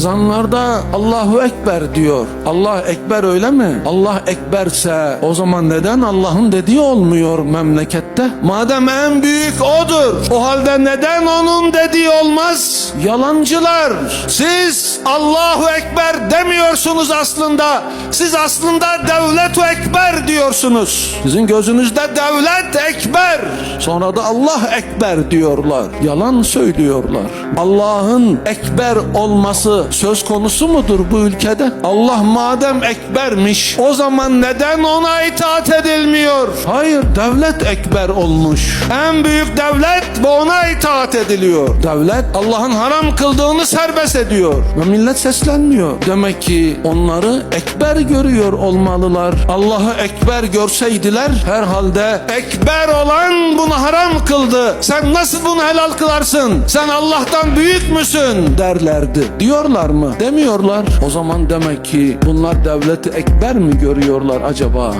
Zanlarda Allahu Ekber diyor. Allah Ekber öyle mi? Allah Ekberse o zaman neden Allah'ın dediği olmuyor memlekette? Madem en büyük odur. O halde neden onun dediği olmaz? Yalancılar. Siz Allahu Ekber demiyorsunuz aslında. Siz aslında devlet ekber diyorsunuz. Sizin gözünüzde devlet ekber. Sonra da Allah ekber diyorlar. Yalan söylüyorlar. Allah'ın ekber olması söz konusu mudur bu ülkede? Allah madem ekbermiş o zaman neden ona itaat edilmiyor? Hayır devlet ekber olmuş. En büyük devlet ve ona itaat ediliyor. Devlet Allah'ın haram kıldığını serbest ediyor. Ve millet seslenmiyor. Demek ki onları ekber görüyor olmalılar. Allah'ı ekber görseydiler herhalde ekber olan bunu haram kıldı. Sen nasıl bunu helal kılarsın? Sen Allah'tan büyük müsün? derlerdi. Diyorlar mı? Demiyorlar. O zaman demek ki bunlar devleti ekber mi görüyorlar acaba?